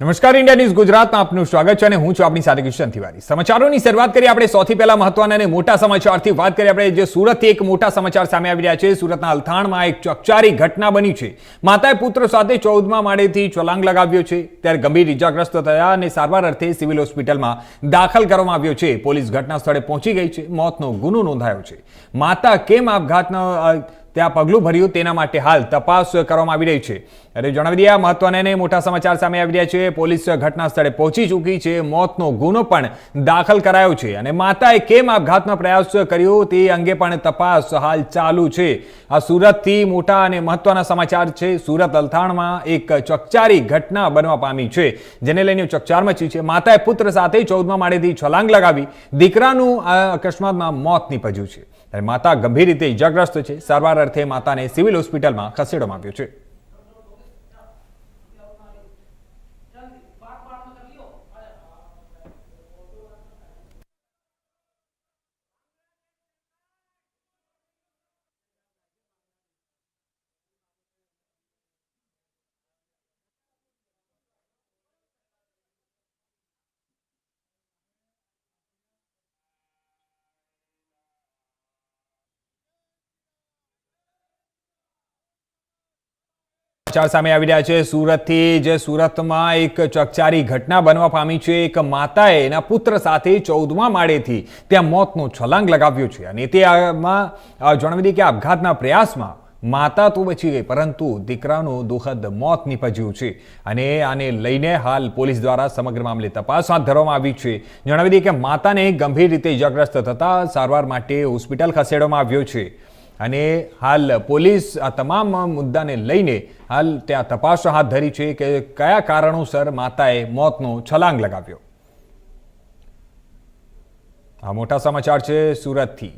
નમસ્કાર, India news ગુજરાતમાં આપનું સ્વાગત છે અને હું છું આપણી સાથે કિશન તિવારી. સમાચારોની શરૂઆત કરીએ આપણે સૌથી પહેલા મહત્વના અને મોટા સમાચારથી વાત કરીએ. આપણે જે સુરતથી એક મોટા સમાચાર સામે આવી રહ્યા છે. સુરતના અલથાણમાં એક ચકચારી ઘટના બની છે. માતાએ પુત્ર સાથે ચૌદમા માળેથી છલાંગ લગાવ્યો છે. ત્યારે ગંભીર ઇજાગ્રસ્ત થયા અને સારવાર અર્થે સિવિલ હોસ્પિટલમાં દાખલ કરવામાં આવ્યો છે. પોલીસ ઘટના સ્થળે પહોંચી ગઈ છે. મોતનો ગુનો નોંધાયો છે. માતા કેમ આપઘાતનો ત્યાં પગલું ભર્યું તેના માટે હાલ તપાસ કરવામાં આવી રહી છે. અને જણાવી દઈએ મહત્વના મોટા સમાચાર સામે આવી રહ્યા છે. પોલીસ ઘટના સ્થળે પહોંચી ચૂકી છે. મોતનો ગુનો પણ દાખલ કરાયો છે. અને માતાએ કેમ આપઘાતનો પ્રયાસ કર્યો તે અંગે પણ તપાસ હાલ ચાલુ છે. આ સુરતથી મોટા અને મહત્વના સમાચાર છે. સુરત અલથાણમાં એક ચકચારી ઘટના બનવા પામી છે, જેને લઈને ચકચાર મચી છે. માતાએ પુત્ર સાથે ચૌદમા માળેથી છલાંગ લગાવી દીકરાનું અકસ્માતમાં મોત નીપજ્યું છે. ત્યારે માતા ગંભીર રીતે ઇજાગ્રસ્ત છે. સારવાર અર્થે માતાને સિવિલ હોસ્પિટલમાં ખસેડવામાં આવ્યું છે. સમાચાર સામે આવી રહ્યા છે. સુરતથી જે સુરતમાં એક ચકચારી ઘટના બનવા પામી છે. એક માતાએ એના પુત્ર સાથે ચૌદમા માળેથી ત્યાં મોતનો છલાંગ લગાવ્યો છે. અને તે આમાં જણાવી દઈએ કે આપઘાતના પ્રયાસમાં માતા તો બચી ગઈ, પરંતુ દીકરાનું દુઃખદ મોત નીપજ્યું છે. અને આને લઈને હાલ પોલીસ દ્વારા સમગ્ર મામલે તપાસ હાથ ધરવામાં આવી છે. જણાવી દઈએ કે માતાને ગંભીર રીતે ઇજાગ્રસ્ત થતા સારવાર માટે હોસ્પિટલ ખસેડવામાં આવ્યો છે. અને હાલ પોલીસ આ તમામ મુદ્દાને લઈને હાલ ત્યાં તપાસ હાથ ધરી છે કે કયા કારણોસર માતાએ મોતનો છલાંગ લગાવ્યો. આ મોટા સમાચાર છે સુરતથી.